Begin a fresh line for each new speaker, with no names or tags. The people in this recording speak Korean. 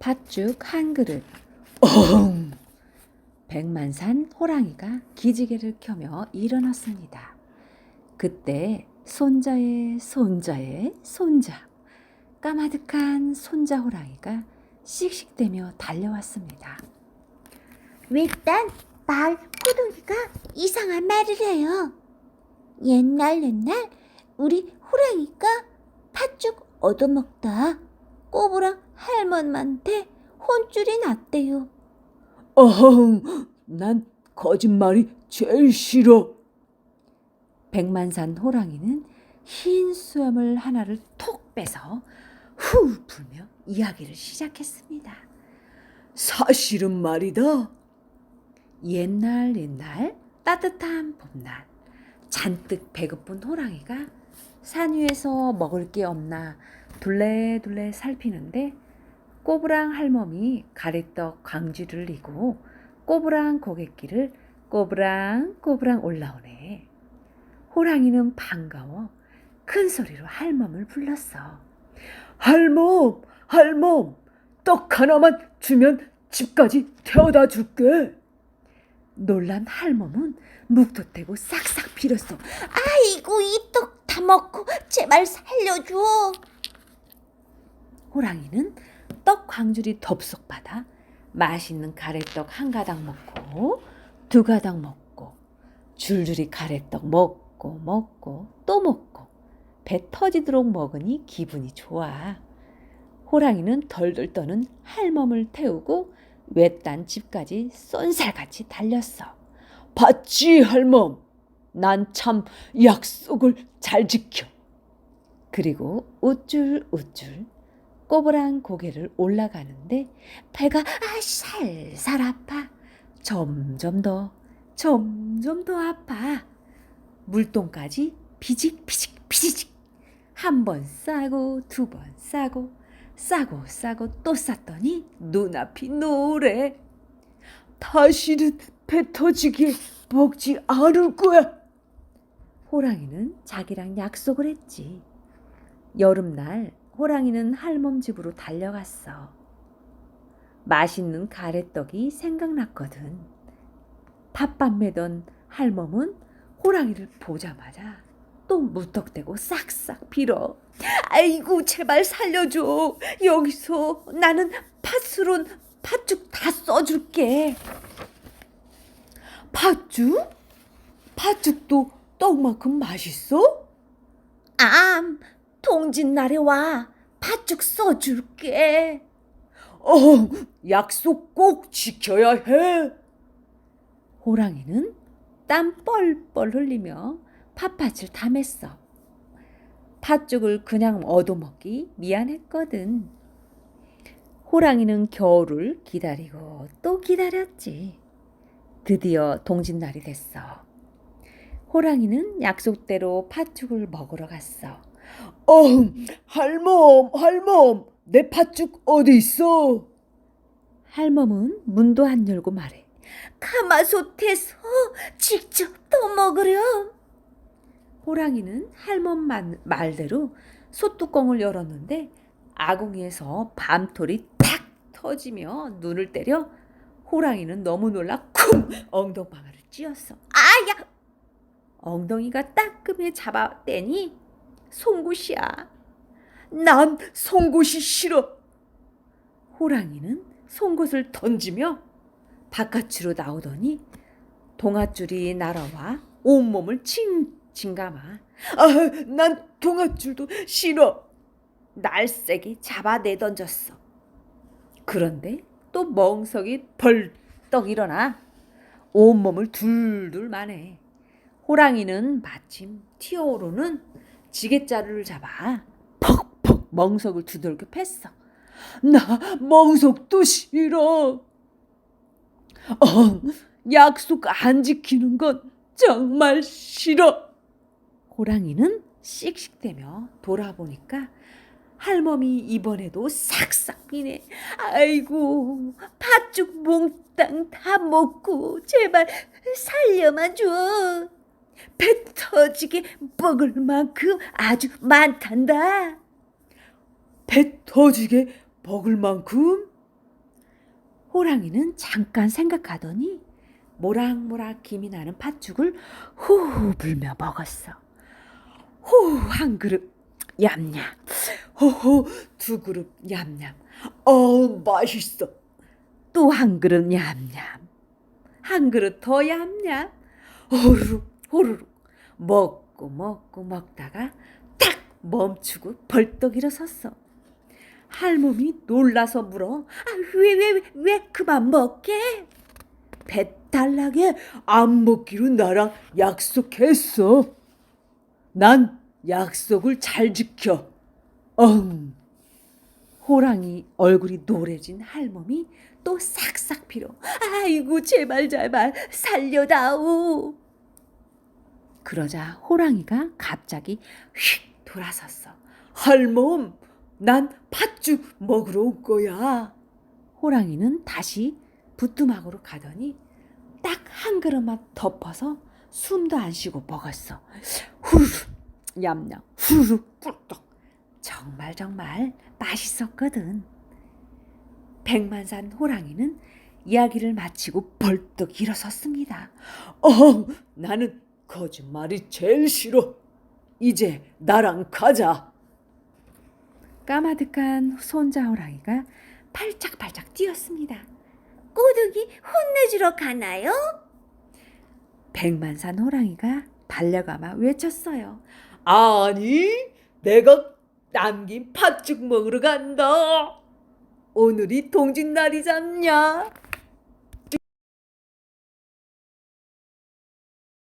팥죽 한 그릇. 어흥! 백만산 호랑이가 기지개를 켜며 일어났습니다. 그때 손자의 손자의 손자, 까마득한 손자 호랑이가 씩씩대며 달려왔습니다.
외딴 마을 호동이가 이상한 말을 해요. 옛날 옛날 우리 호랑이가 팥죽 얻어먹다 꼬부랑 할머니한테 혼쭐이 났대요.
어흥, 난 거짓말이 제일 싫어.
백만산 호랑이는 흰 수염을 하나를 톡 빼서 후 불며 이야기를 시작했습니다.
사실은 말이다.
옛날 옛날 따뜻한 봄날 잔뜩 배고픈 호랑이가 산 위에서 먹을 게 없나 둘레둘레 살피는데 꼬부랑 할멈이 가래떡 광쥐를 이고 꼬부랑 고갯길을 꼬부랑 꼬부랑 올라오네. 호랑이는 반가워 큰 소리로 할멈을 불렀어.
할멈, 할멈, 떡 하나만 주면 집까지 태워다 줄게.
놀란 할멈은 묵도태고 싹싹 빌었어.
아이고 이 떡 다 먹고 제발 살려줘.
호랑이는 떡 광줄이 덥석 받아 맛있는 가래떡 한 가닥 먹고 두 가닥 먹고 줄줄이 가래떡 먹고 먹고 또 먹고 배 터지도록 먹으니 기분이 좋아. 호랑이는 덜덜 떠는 할멈을 태우고 외딴 집까지 쏜살같이 달렸어.
봤지, 할멈? 난 참 약속을 잘 지켜.
그리고 우쭐 우쭐 꼬부랑 고개를 올라가는데 배가 아, 살살 아파. 점점 더 점점 더 아파. 물동까지 비직 비직 비직 한 번 싸고 두 번 싸고 싸고 싸고 또 쌌더니 눈앞이 노래.
다시는 배 터지게 먹지 않을 거야.
호랑이는 자기랑 약속을 했지. 여름날 호랑이는 할멈 집으로 달려갔어. 맛있는 가래떡이 생각났거든. 밥밥 매던 할멈은 호랑이를 보자마자 또 무턱대고 싹싹 빌어. 아이고 제발 살려줘. 여기서 나는 팥으론 팥죽 다 써줄게.
팥죽? 팥죽도 떡만큼 맛있어?
암 통진날에 와 팥죽 써줄게.
어, 약속 꼭 지켜야 해.
호랑이는 땀 뻘뻘 흘리며 팥팥을 다 맸어. 팥죽을 그냥 얻어먹기 미안했거든. 호랑이는 겨울을 기다리고 또 기다렸지. 드디어 동짓날이 됐어. 호랑이는 약속대로 팥죽을 먹으러 갔어.
어, 할멈, 할멈, 내 팥죽 어디 있어?
할멈은 문도 안 열고 말해.
가마솥에서 직접 떠 먹으렴.
호랑이는 할멈 말- 말대로 소뚜껑을 열었는데 아궁이에서 밤톨이 탁 터지며 눈을 때려 호랑이는 너무 놀라 쿵 엉덩방아를 찧었어.
아야
엉덩이가 따끔해 잡아떼니 송곳이야.
난 송곳이 싫어.
호랑이는 송곳을 던지며 바깥으로 나오더니 동아줄이 날아와 온몸을 칭칭 감아
아, 난 동아줄도 싫어.
날쌔게 잡아 내던졌어. 그런데 또 멍석이 벌떡 일어나 온몸을 둘둘 마네. 호랑이는 마침 튀어오르는 지게자루를 잡아 퍽퍽 멍석을 두들겨 팼어.
나 멍석도 싫어. 어, 약속 안 지키는 건 정말 싫어.
호랑이는 씩씩대며 돌아보니까 할멈이 이번에도 싹싹 비네. 아이고, 팥죽 몽땅 다 먹고 제발 살려만 줘. 배 터지게 먹을 만큼 아주 많단다.
배 터지게 먹을 만큼
호랑이는 잠깐 생각하더니 모락모락 김이 나는 팥죽을 후후 불며 먹었어. 후한 그릇 얌얌,
호호 두 그릇 냠냠. 어 맛있어.
또 한 그릇 얌얌, 한 그릇 더 얌얌,
호루룩
호루룩 먹고 먹고 먹다가 탁 멈추고 벌떡 일어섰어. 할멈이 놀라서 물어. 아, 왜, 왜, 왜 그만 먹게?
배탈나게 안 먹기로 나랑 약속했어. 난 약속을 잘 지켜. 엉.
호랑이 얼굴이 노래진 할멈이 또 싹싹 빌어. 아이고 제발 제발 살려다오. 그러자 호랑이가 갑자기 휙 돌아섰어.
할멈, 난 팥죽 먹으러 올 거야.
호랑이는 다시 부뚜막으로 가더니 딱 한 그릇만 덮어서 숨도 안 쉬고 먹었어. 후루룩 얌얌 후루룩 꿀떡 정말 정말 맛있었거든. 백만산 호랑이는 이야기를 마치고 벌떡 일어섰습니다.
어, 나는 거짓말이 제일 싫어. 이제 나랑 가자.
까마득한 손자 호랑이가 팔짝팔짝 뛰었습니다.
꼬득이 혼내주러 가나요?
백만산 호랑이가 달려가며 외쳤어요.
아니, 내가 남긴 팥죽 먹으러 간다. 오늘이 동짓날이잖냐?